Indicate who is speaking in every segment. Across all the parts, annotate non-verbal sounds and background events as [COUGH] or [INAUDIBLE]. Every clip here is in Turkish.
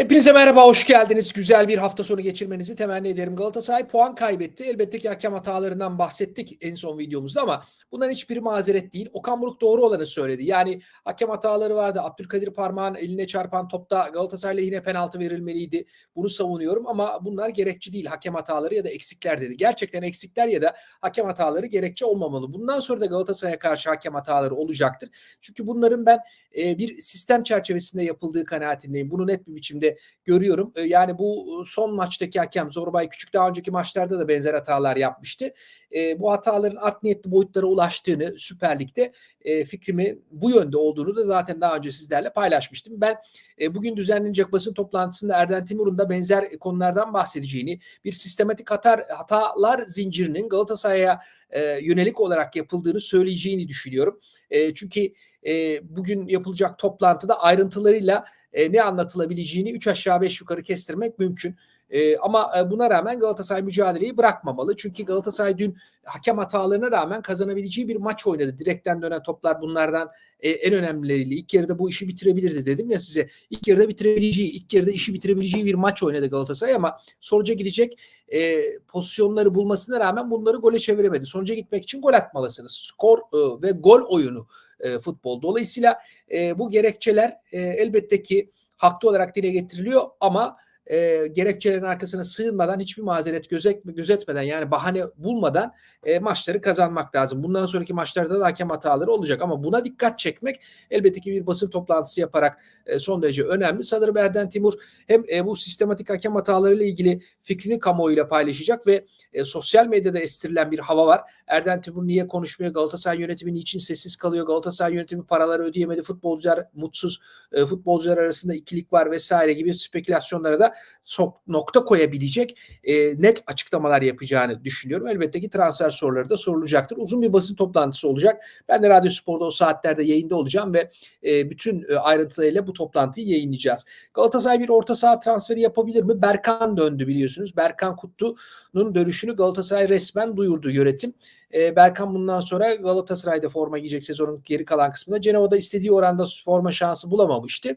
Speaker 1: Hepinize merhaba, hoş geldiniz. Güzel bir hafta sonu geçirmenizi temenni ederim. Galatasaray puan kaybetti. Elbette ki hakem hatalarından bahsettik en son videomuzda ama bunların hiçbiri mazeret değil. Okan Buruk doğru olanı söyledi. Yani hakem hataları vardı. Abdülkadir Parmağan eline çarpan topta Galatasaray lehine penaltı verilmeliydi. Bunu savunuyorum ama bunlar gerekçe değil. Hakem hataları ya da eksikler dedi. Gerçekten eksikler ya da hakem hataları gerekçe olmamalı. Bundan sonra da Galatasaray'a karşı hakem hataları olacaktır. Çünkü bunların ben e, bir sistem çerçevesinde yapıldığı kanaatindeyim. Bunu net bir biçimde görüyorum. E, yani bu son maçtaki hakem Zorbay Küçük daha önceki maçlarda da benzer hatalar yapmıştı. E, bu hataların art niyetli boyutlara ulaştığını Süper Lig'de e, fikrimi bu yönde olduğunu da zaten daha önce sizlerle paylaşmıştım. Ben e, bugün düzenlenecek basın toplantısında Erden Timur'un da benzer konulardan bahsedeceğini, bir sistematik hatar, hatalar zincirinin Galatasaray'a e, yönelik olarak yapıldığını söyleyeceğini düşünüyorum. E, çünkü e, bugün yapılacak toplantıda ayrıntılarıyla e, ne anlatılabileceğini 3 aşağı 5 yukarı kestirmek mümkün. E, ama buna rağmen Galatasaray mücadeleyi bırakmamalı. Çünkü Galatasaray dün hakem hatalarına rağmen kazanabileceği bir maç oynadı. Direkten dönen toplar bunlardan e, en önemlileriyle. İlk yarıda bu işi bitirebilirdi dedim ya size. İlk yarıda bitirebileceği, ilk yarıda işi bitirebileceği bir maç oynadı Galatasaray ama sonuca gidecek e, pozisyonları bulmasına rağmen bunları gole çeviremedi. Sonuca gitmek için gol atmalısınız. Skor e, ve gol oyunu e, futbol. Dolayısıyla e, bu gerekçeler e, elbette ki haklı olarak dile getiriliyor ama e, gerekçelerin arkasına sığınmadan hiçbir mazeret gözet, gözetmeden yani bahane bulmadan e, maçları kazanmak lazım. Bundan sonraki maçlarda da hakem hataları olacak ama buna dikkat çekmek elbette ki bir basın toplantısı yaparak e, son derece önemli. Sanırım Erden Timur hem e, bu sistematik hakem hatalarıyla ilgili fikrini kamuoyuyla paylaşacak ve e, sosyal medyada estirilen bir hava var. Erden Timur niye konuşmuyor? Galatasaray yönetimi niçin sessiz kalıyor? Galatasaray yönetimi paraları ödeyemedi. Futbolcular mutsuz. E, futbolcular arasında ikilik var vesaire gibi spekülasyonlara da sok, nokta koyabilecek e, net açıklamalar yapacağını düşünüyorum. Elbette ki transfer soruları da sorulacaktır. Uzun bir basın toplantısı olacak. Ben de Radyo Spor'da o saatlerde yayında olacağım ve e, bütün e, ayrıntılarıyla bu toplantıyı yayınlayacağız. Galatasaray bir orta saha transferi yapabilir mi? Berkan döndü biliyorsunuz. Berkan Kutlu'nun dönüşünü Galatasaray resmen duyurdu yönetim. E, Berkan bundan sonra Galatasaray'da forma giyecek sezonun geri kalan kısmında. Cenova'da istediği oranda forma şansı bulamamıştı.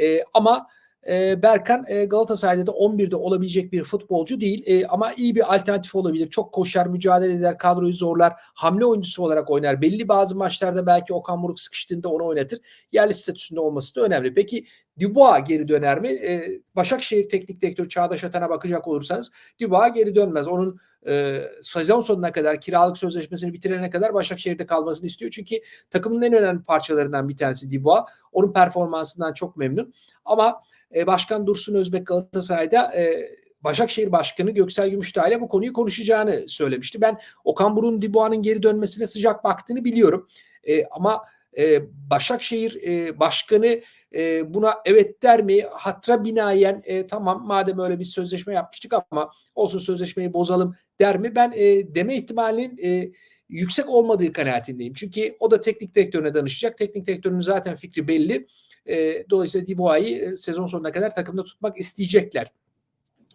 Speaker 1: E, ama e, Berkan e, Galatasaray'da da 11'de olabilecek bir futbolcu değil e, ama iyi bir alternatif olabilir. Çok koşar, mücadele eder, kadroyu zorlar, hamle oyuncusu olarak oynar. Belli bazı maçlarda belki Okan Buruk sıkıştığında onu oynatır. Yerli statüsünde olması da önemli. Peki Dubois geri döner mi? E, Başakşehir Teknik Direktörü Çağdaş Atan'a bakacak olursanız Dubois geri dönmez. Onun e, sezon sonuna kadar kiralık sözleşmesini bitirene kadar Başakşehir'de kalmasını istiyor. Çünkü takımın en önemli parçalarından bir tanesi Dubois. Onun performansından çok memnun. Ama e, Başkan Dursun Özbek Galatasaray'da e, Başakşehir Başkanı Göksel Gümüşdağ ile bu konuyu konuşacağını söylemişti. Ben Okan Burun Dibua'nın geri dönmesine sıcak baktığını biliyorum. E, ama e, Başakşehir e, Başkanı e, buna evet der mi? Hatra binayen e, tamam madem öyle bir sözleşme yapmıştık ama olsun sözleşmeyi bozalım der mi? Ben e, deme ihtimalinin e, yüksek olmadığı kanaatindeyim. Çünkü o da teknik direktörüne danışacak. Teknik direktörünün zaten fikri belli. E, dolayısıyla Diboa'yı e, sezon sonuna kadar takımda tutmak isteyecekler.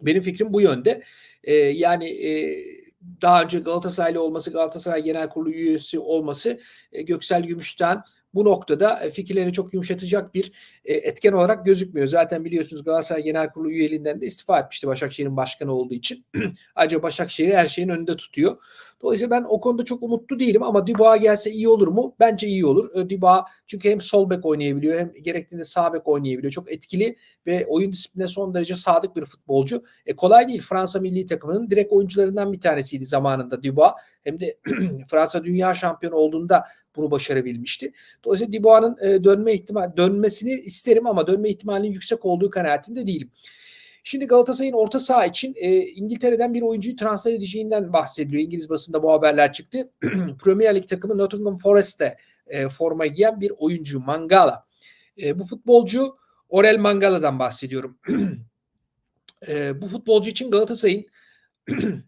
Speaker 1: Benim fikrim bu yönde. E, yani e, daha önce Galatasaraylı olması, Galatasaray Genel Kurulu üyesi olması e, Göksel Gümüş'ten bu noktada e, fikirlerini çok yumuşatacak bir e, etken olarak gözükmüyor. Zaten biliyorsunuz Galatasaray Genel Kurulu üyeliğinden de istifa etmişti Başakşehir'in başkanı olduğu için. [CLEARS THROAT] Ayrıca Başakşehir her şeyin önünde tutuyor. Dolayısıyla ben o konuda çok umutlu değilim ama Dubois gelse iyi olur mu? Bence iyi olur. E, Dubois çünkü hem sol bek oynayabiliyor hem gerektiğinde sağ bek oynayabiliyor. Çok etkili ve oyun disipline son derece sadık bir futbolcu. E, kolay değil. Fransa milli takımının direkt oyuncularından bir tanesiydi zamanında Dubois. Hem de [CLEARS THROAT] Fransa dünya şampiyonu olduğunda bunu başarabilmişti. Dolayısıyla Dubois'ın e, dönme ihtimal dönmesini isterim ama dönme ihtimalinin yüksek olduğu kanaatinde değilim. Şimdi Galatasaray'ın orta saha için e, İngiltere'den bir oyuncuyu transfer edeceğinden bahsediliyor. İngiliz basında bu haberler çıktı. [CLEARS THROAT] Premier Lig takımı Nottingham Forest'te e, forma giyen bir oyuncu Mangala. E, bu futbolcu Orel Mangala'dan bahsediyorum. [CLEARS THROAT] e, bu futbolcu için Galatasaray'ın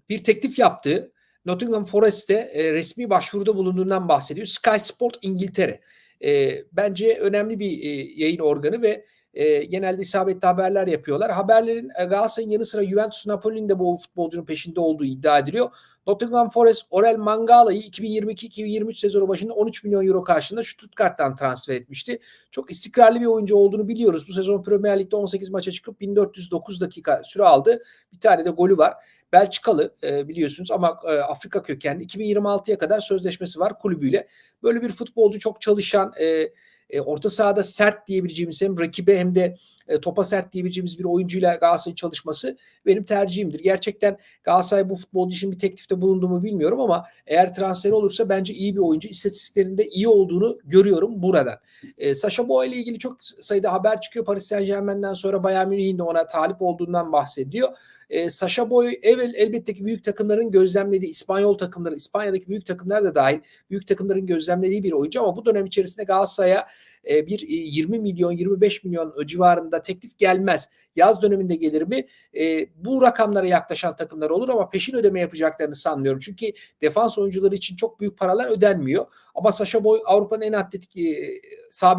Speaker 1: bir teklif yaptığı Nottingham Forest'te e, resmi başvuruda bulunduğundan bahsediyor. Sky Sport İngiltere. E, bence önemli bir e, yayın organı ve e, genelde isabetli haberler yapıyorlar. Haberlerin e, Galatasaray'ın yanı sıra Juventus Napoli'nin de bu futbolcunun peşinde olduğu iddia ediliyor. Nottingham Forest Orel Mangala'yı 2022-2023 sezonu başında 13 milyon euro karşılığında Stuttgart'tan transfer etmişti. Çok istikrarlı bir oyuncu olduğunu biliyoruz. Bu sezon Premier Lig'de 18 maça çıkıp 1409 dakika süre aldı. Bir tane de golü var. Belçikalı e, biliyorsunuz ama e, Afrika kökenli 2026'ya kadar sözleşmesi var kulübüyle. Böyle bir futbolcu çok çalışan, e, e, orta sahada sert diyebileceğimiz hem rakibe hem de e, topa sert diyebileceğimiz bir oyuncuyla Galatasaray'ın çalışması benim tercihimdir. Gerçekten Galatasaray bu futbolcu için bir teklifte bulundu mu bilmiyorum ama eğer transfer olursa bence iyi bir oyuncu. İstatistiklerinde iyi olduğunu görüyorum buradan. E, Sasha Boy ile ilgili çok sayıda haber çıkıyor. Paris Saint Germain'den sonra Bayern Münih'in de ona talip olduğundan bahsediyor. E, Sasha Boy evet, elbette ki büyük takımların gözlemlediği İspanyol takımları, İspanya'daki büyük takımlar da dahil büyük takımların gözlemlediği bir oyuncu ama bu dönem içerisinde Galatasaray'a e, bir 20 milyon 25 milyon civarında teklif gelmez. Yaz döneminde gelir mi? E, bu rakamlara yaklaşan takımlar olur ama peşin ödeme yapacaklarını sanmıyorum. Çünkü defans oyuncuları için çok büyük paralar ödenmiyor. Ama Sasha Boy Avrupa'nın en atletik e, sağ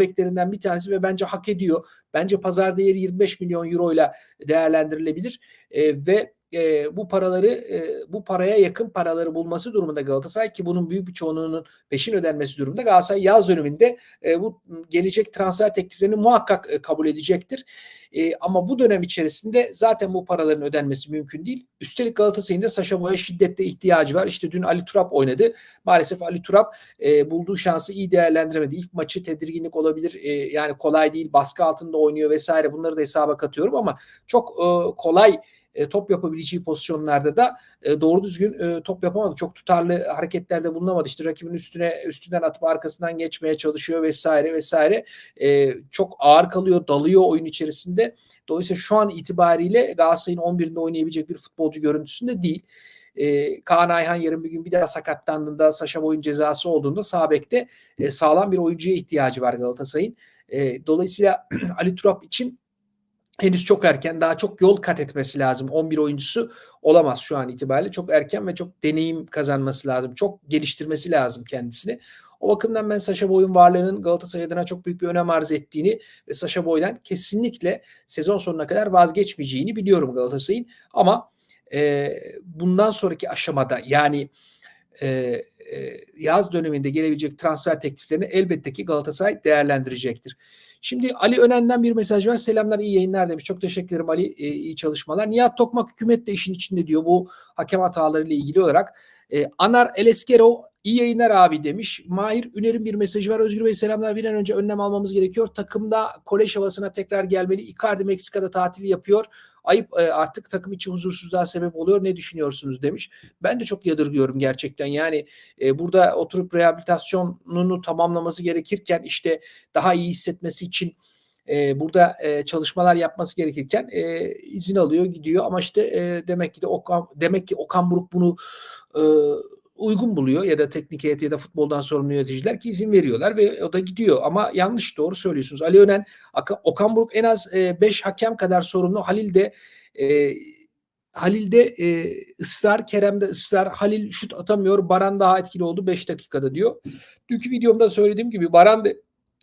Speaker 1: bir tanesi ve bence hak ediyor. Bence pazar değeri 25 milyon euro ile değerlendirilebilir. E, ve e, bu paraları e, bu paraya yakın paraları bulması durumunda Galatasaray ki bunun büyük bir çoğunluğunun peşin ödenmesi durumunda Galatasaray yaz döneminde e, bu gelecek transfer tekliflerini muhakkak e, kabul edecektir. E, ama bu dönem içerisinde zaten bu paraların ödenmesi mümkün değil. Üstelik Galatasaray'ın da Saşa Boy'a şiddette ihtiyacı var. İşte dün Ali Turap oynadı. Maalesef Ali Turap e, bulduğu şansı iyi değerlendiremedi. İlk maçı tedirginlik olabilir. E, yani kolay değil. Baskı altında oynuyor vesaire. Bunları da hesaba katıyorum ama çok e, kolay e, top yapabileceği pozisyonlarda da e, doğru düzgün e, top yapamadı. Çok tutarlı hareketlerde bulunamadı. İşte rakibin üstüne üstünden atıp arkasından geçmeye çalışıyor vesaire vesaire. Çok ağır kalıyor, dalıyor oyun içerisinde. Dolayısıyla şu an itibariyle Galatasaray'ın 11'inde oynayabilecek bir futbolcu görüntüsünde değil. E, Kaan Ayhan yarın bir gün bir daha sakatlandığında Saşa Boy'un cezası olduğunda sağ e, sağlam bir oyuncuya ihtiyacı var Galatasaray'ın. E, dolayısıyla [CLEARS THROAT] Ali Turap için henüz çok erken daha çok yol kat etmesi lazım. 11 oyuncusu olamaz şu an itibariyle. Çok erken ve çok deneyim kazanması lazım. Çok geliştirmesi lazım kendisini. O bakımdan ben Saşa Boy'un varlığının Galatasaray adına çok büyük bir önem arz ettiğini ve Saşa Boy'dan kesinlikle sezon sonuna kadar vazgeçmeyeceğini biliyorum Galatasaray'ın. Ama e, bundan sonraki aşamada yani e, yaz döneminde gelebilecek transfer tekliflerini elbette ki Galatasaray değerlendirecektir. Şimdi Ali Önen'den bir mesaj var. Selamlar iyi yayınlar demiş. Çok teşekkür ederim Ali. E, iyi çalışmalar. Nihat Tokmak hükümet de işin içinde diyor bu hakem hatalarıyla ilgili olarak. E, Anar Eleskero iyi yayınlar abi demiş. Mahir Üner'in bir mesajı var. Özgür Bey selamlar. Bir an önce önlem almamız gerekiyor. Takımda kolej havasına tekrar gelmeli. Icardi Meksika'da tatil yapıyor. Ayıp e, artık takım içi huzursuzluğa sebep oluyor. Ne düşünüyorsunuz demiş. Ben de çok yadırgıyorum gerçekten. Yani e, burada oturup rehabilitasyonunu tamamlaması gerekirken işte daha iyi hissetmesi için e, burada e, çalışmalar yapması gerekirken e, izin alıyor gidiyor ama işte e, demek ki de Okan demek ki Okan Buruk bunu e, uygun buluyor ya da teknik heyeti ya da futboldan sorumlu yöneticiler ki izin veriyorlar ve o da gidiyor. Ama yanlış doğru söylüyorsunuz. Ali Önen, Okan Buruk en az 5 e, hakem kadar sorumlu. Halil de e, Halil'de e, ısrar, Kerem'de ısrar. Halil şut atamıyor. Baran daha etkili oldu 5 dakikada diyor. Dünkü videomda söylediğim gibi Baran da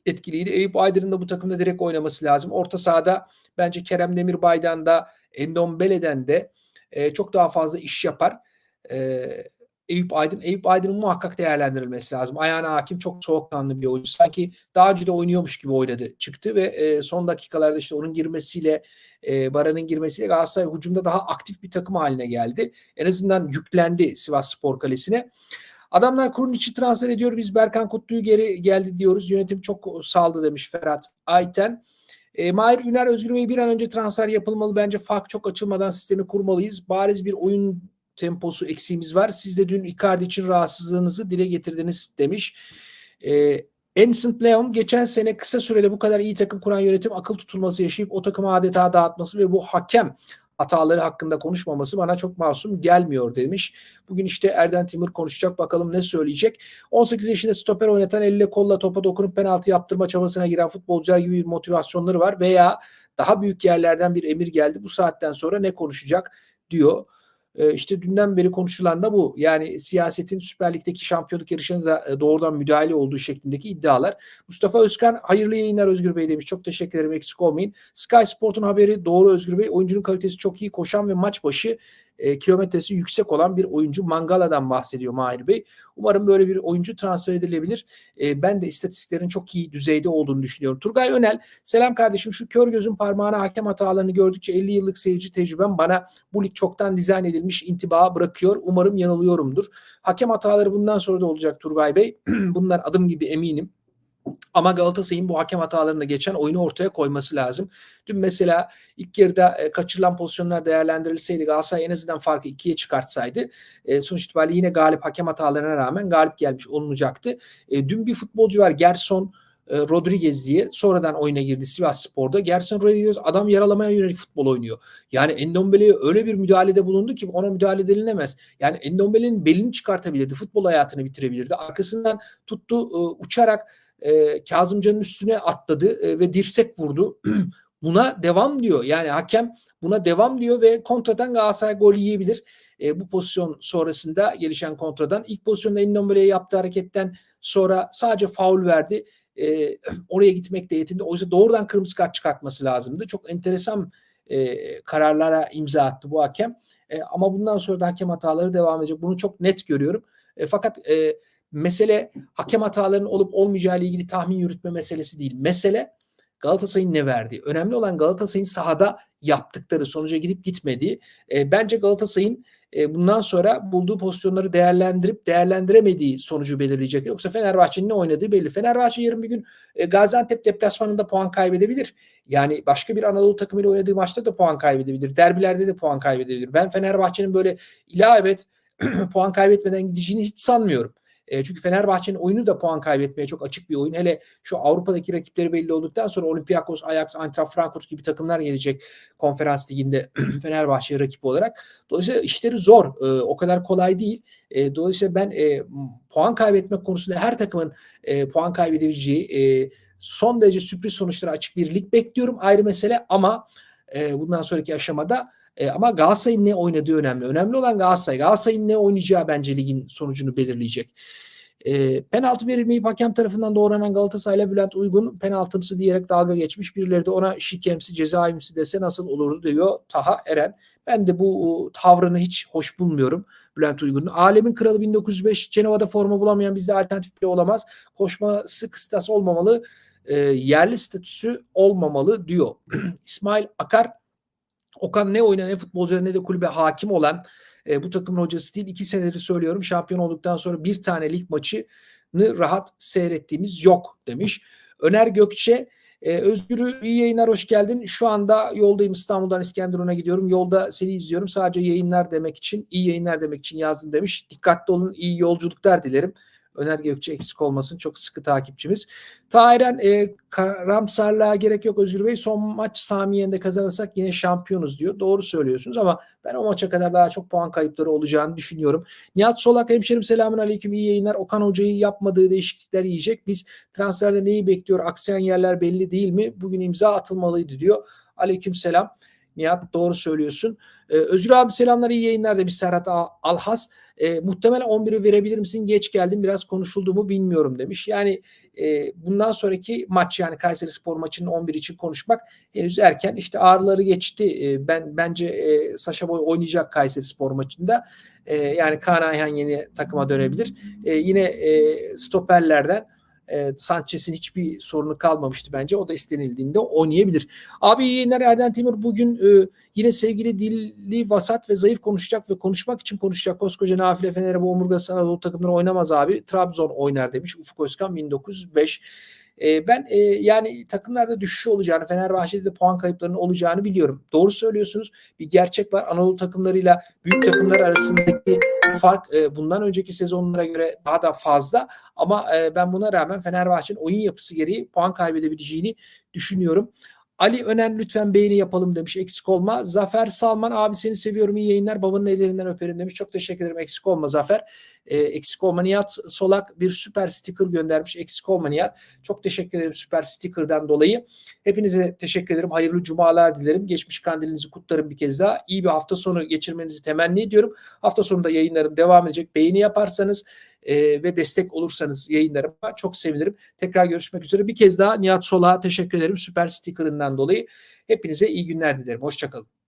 Speaker 1: etkiliydi. Eyüp Aydın'ın da bu takımda direkt oynaması lazım. Orta sahada bence Kerem Demirbay'dan da Endombele'den de e, çok daha fazla iş yapar. E, Eyüp Aydın. Eyüp Aydın'ın muhakkak değerlendirilmesi lazım. Ayağına hakim çok soğukkanlı bir oyuncu. Sanki daha önce de oynuyormuş gibi oynadı. Çıktı ve e, son dakikalarda işte onun girmesiyle e, Baran'ın girmesiyle Galatasaray hücumda daha aktif bir takım haline geldi. En azından yüklendi Sivas Spor Kalesi'ne. Adamlar kurun içi transfer ediyor. Biz Berkan Kutlu'yu geri geldi diyoruz. Yönetim çok saldı demiş Ferhat Ayten. E, Mahir Üner Özgür Bey bir an önce transfer yapılmalı. Bence fark çok açılmadan sistemi kurmalıyız. Bariz bir oyun temposu eksiğimiz var. Siz de dün Icardi için rahatsızlığınızı dile getirdiniz demiş. E, Ancient Leon geçen sene kısa sürede bu kadar iyi takım kuran yönetim akıl tutulması yaşayıp o takımı adeta dağıtması ve bu hakem hataları hakkında konuşmaması bana çok masum gelmiyor demiş. Bugün işte Erden Timur konuşacak bakalım ne söyleyecek. 18 yaşında stoper oynatan elle kolla topa dokunup penaltı yaptırma çabasına giren futbolcular gibi bir motivasyonları var veya daha büyük yerlerden bir emir geldi bu saatten sonra ne konuşacak diyor. E, işte dünden beri konuşulan da bu. Yani siyasetin Süper Lig'deki şampiyonluk yarışına da e, doğrudan müdahale olduğu şeklindeki iddialar. Mustafa Özkan hayırlı yayınlar Özgür Bey demiş. Çok teşekkür ederim eksik olmayın. Sky Sport'un haberi doğru Özgür Bey. Oyuncunun kalitesi çok iyi koşan ve maç başı e, kilometresi yüksek olan bir oyuncu Mangala'dan bahsediyor Mahir Bey. Umarım böyle bir oyuncu transfer edilebilir. E, ben de istatistiklerin çok iyi düzeyde olduğunu düşünüyorum. Turgay Önel, selam kardeşim şu kör gözün parmağına hakem hatalarını gördükçe 50 yıllık seyirci tecrübem bana bu lig çoktan dizayn edilmiş intiba bırakıyor. Umarım yanılıyorumdur. Hakem hataları bundan sonra da olacak Turgay Bey. [CLEARS THROAT] Bundan adım gibi eminim. Ama Galatasaray'ın bu hakem hatalarında geçen oyunu ortaya koyması lazım. Dün mesela ilk yarıda e, kaçırılan pozisyonlar değerlendirilseydi Galatasaray en azından farkı ikiye çıkartsaydı e, sonuç itibariyle yine galip hakem hatalarına rağmen galip gelmiş olunacaktı. E, dün bir futbolcu var Gerson e, Rodriguez diye sonradan oyuna girdi Sivas Spor'da. Gerson Rodriguez adam yaralamaya yönelik futbol oynuyor. Yani Endombele'ye öyle bir müdahalede bulundu ki ona müdahale edilemez. Yani Endombele'nin belini çıkartabilirdi. Futbol hayatını bitirebilirdi. Arkasından tuttu e, uçarak e, Kazımcan'ın üstüne atladı e, ve dirsek vurdu. [CLEARS THROAT] buna devam diyor. Yani hakem buna devam diyor ve kontradan Galatasaray gol yiyebilir. E, bu pozisyon sonrasında gelişen kontradan. ilk pozisyonda Endombele'ye yaptığı hareketten sonra sadece faul verdi. E, [CLEARS THROAT] oraya gitmek de yetindi. Oysa doğrudan kırmızı kart çıkartması lazımdı. Çok enteresan e, kararlara imza attı bu hakem. E, ama bundan sonra da hakem hataları devam edecek. Bunu çok net görüyorum. E, fakat e, mesele hakem hatalarının olup olmayacağı ile ilgili tahmin yürütme meselesi değil. Mesele Galatasaray'ın ne verdiği. Önemli olan Galatasaray'ın sahada yaptıkları, sonuca gidip gitmediği. E, bence Galatasaray'ın e, bundan sonra bulduğu pozisyonları değerlendirip değerlendiremediği sonucu belirleyecek. Yoksa Fenerbahçe'nin ne oynadığı belli. Fenerbahçe yarın bir gün e, Gaziantep deplasmanında puan kaybedebilir. Yani başka bir Anadolu takımıyla oynadığı maçta da puan kaybedebilir. Derbilerde de puan kaybedebilir. Ben Fenerbahçe'nin böyle ilave [CLEARS THROAT] puan kaybetmeden gideceğini hiç sanmıyorum. E, çünkü Fenerbahçe'nin oyunu da puan kaybetmeye çok açık bir oyun. Hele şu Avrupa'daki rakipleri belli olduktan sonra Olympiakos, Ajax, Eintracht Frankfurt gibi takımlar gelecek konferans liginde [CLEARS THROAT] Fenerbahçe rakip olarak. Dolayısıyla işleri zor. E, o kadar kolay değil. E, dolayısıyla ben e, puan kaybetmek konusunda her takımın e, puan kaybedebileceği e, son derece sürpriz sonuçlara açık bir lig bekliyorum. Ayrı mesele ama e, bundan sonraki aşamada e, ama Galatasaray'ın ne oynadığı önemli. Önemli olan Galatasaray. Galatasaray'ın ne oynayacağı bence ligin sonucunu belirleyecek. E, penaltı verilmeyip hakem tarafından doğranan Galatasaray'la Bülent Uygun penaltımsı diyerek dalga geçmiş. Birileri de ona şikemsi, cezaevimsi dese nasıl olurdu diyor Taha Eren. Ben de bu tavrını hiç hoş bulmuyorum Bülent Uygun'un. Alemin kralı 1905 Cenova'da forma bulamayan bizde alternatif bile olamaz. Koşması kıstas olmamalı. E, yerli statüsü olmamalı diyor. [CLEARS THROAT] İsmail Akar Okan ne oynayan ne futbolculara ne de kulübe hakim olan e, bu takımın hocası değil. İki senedir söylüyorum şampiyon olduktan sonra bir tane lig maçını rahat seyrettiğimiz yok demiş. Öner Gökçe ee, Özgür'ü iyi yayınlar hoş geldin. Şu anda yoldayım İstanbul'dan İskenderun'a gidiyorum. Yolda seni izliyorum. Sadece yayınlar demek için, iyi yayınlar demek için yazdım demiş. Dikkatli olun, iyi yolculuklar dilerim. Öner Gökçe eksik olmasın. Çok sıkı takipçimiz. Tayren e, karamsarlığa gerek yok Özgür Bey. Son maç Samiye'nde kazanırsak yine şampiyonuz diyor. Doğru söylüyorsunuz ama ben o maça kadar daha çok puan kayıpları olacağını düşünüyorum. Nihat Solak hemşerim selamun aleyküm iyi yayınlar. Okan Hoca'yı yapmadığı değişiklikler yiyecek. Biz transferde neyi bekliyor? Aksayan yerler belli değil mi? Bugün imza atılmalıydı diyor. Aleyküm selam. Nihat doğru söylüyorsun. Ee, Özgür abi selamlar iyi yayınlar demiş Serhat Alhas. Ee, muhtemelen 11'i verebilir misin? Geç geldim biraz konuşuldu mu bilmiyorum demiş. Yani e, bundan sonraki maç yani Kayseri Spor maçının 11 için konuşmak henüz erken. İşte ağrıları geçti. E, ben Bence e, Saşa Boy oynayacak Kayseri Spor maçında. E, yani Kaan Ayhan yeni takıma dönebilir. E, yine e, stoperlerden e, Sanchez'in hiçbir sorunu kalmamıştı bence. O da istenildiğinde oynayabilir. Abi iyi yayınlar Erden Timur. Bugün e, yine sevgili dilli, vasat ve zayıf konuşacak ve konuşmak için konuşacak koskoca Nafile Fener'e bu omurgası Anadolu takımları oynamaz abi. Trabzon oynar demiş Ufuk Özkan 1905. E, ben e, yani takımlarda düşüş olacağını, Fenerbahçe'de de puan kayıplarının olacağını biliyorum. Doğru söylüyorsunuz. Bir gerçek var. Anadolu takımlarıyla büyük takımlar arasındaki fark e, bundan önceki sezonlara göre daha da fazla. Ama e, ben buna rağmen Fenerbahçe'nin oyun yapısı gereği puan kaybedebileceğini düşünüyorum. Ali Önen lütfen beğeni yapalım demiş. Eksik olma. Zafer Salman abi seni seviyorum iyi yayınlar. Babanın ellerinden öperim demiş. Çok teşekkür ederim. Eksik olma Zafer. E, eksik olma Nihat Solak bir süper sticker göndermiş. Eksik olma Nihat. Çok teşekkür ederim süper sticker'dan dolayı. Hepinize teşekkür ederim. Hayırlı cumalar dilerim. Geçmiş kandilinizi kutlarım bir kez daha. İyi bir hafta sonu geçirmenizi temenni ediyorum. Hafta sonunda yayınlarım devam edecek. Beğeni yaparsanız e, ve destek olursanız yayınlarıma çok sevinirim. Tekrar görüşmek üzere. Bir kez daha Nihat Solak'a teşekkür ederim süper sticker'ından dolayı. Hepinize iyi günler dilerim. Hoşçakalın.